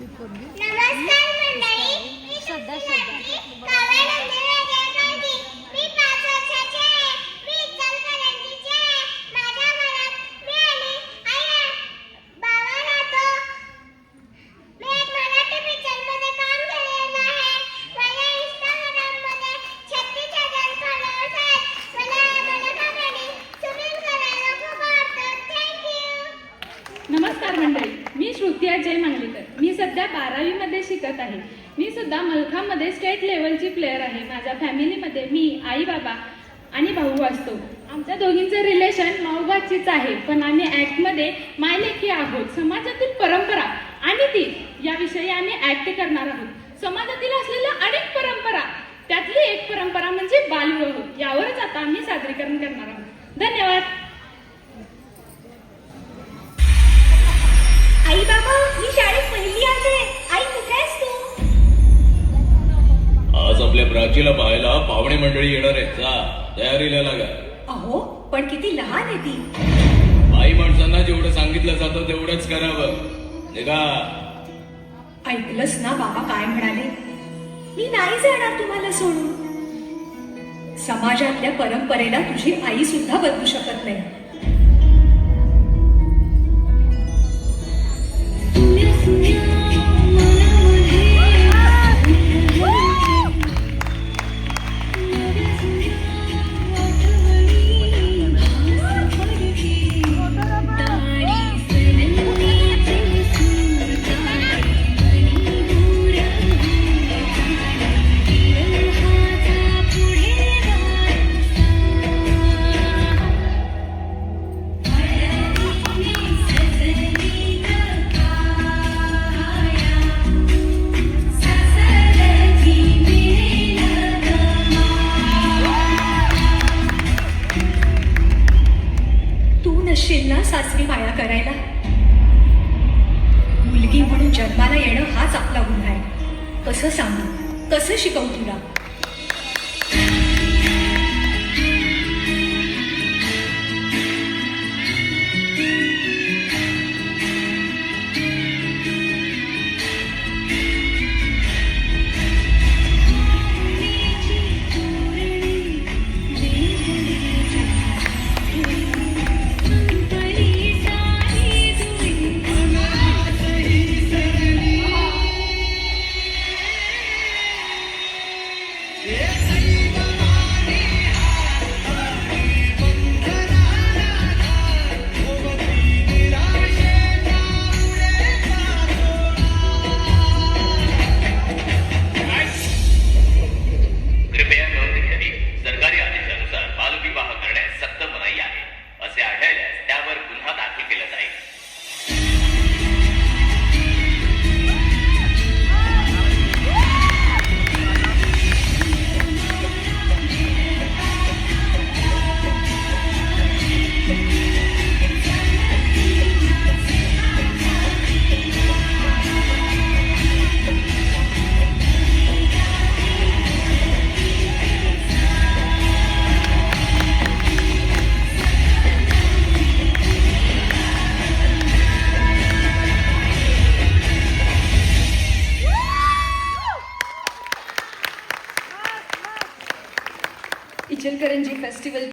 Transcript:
नमस्कार मंडळी. मी जय मांगलीकर. मी सध्या बारावीमध्ये शिकत आहे. मी सुद्धा मलखामध्ये स्टेट लेवलची प्लेअर आहे. माझ्या फॅमिलीमध्ये मी आई बाबा आणि भाऊ असतो. आमच्या दोघींचं रिलेशन माऊबाचीच आहे. पण आम्ही ॲक्टमध्ये मायलेखी आहोत. समाजातील परंपरा आणि ती याविषयी आम्ही ॲक्ट करणार आहोत. समाजातील असलेल्या अनेक परंपरा त्यातली एक परंपरा म्हणजे बालविवाह. यावरच आता आम्ही सादरीकरण करणार आहोत. धन्यवाद. प्राचीला पाहायला पाहुणे मंडळी येणार आहेत. जा तयारीला लागा. अहो पण किती लहान आहे ती. बाई माणसांना जेवढं सांगितलं जातं तेवढंच करावं. निघा. ऐकलंस ना बाबा काय म्हणाले? मी नाही जाणार तुम्हाला सोडून. समाजातल्या परंपरेला तुझी आई सुद्धा बदलू शकत नाही. माया करायला? मुलगी म्हणून जन्माला येणं हाच आपला गुन्हा आहे. कसं सांगू? कसं शिकवू तुला? Esse Chilkaranji festival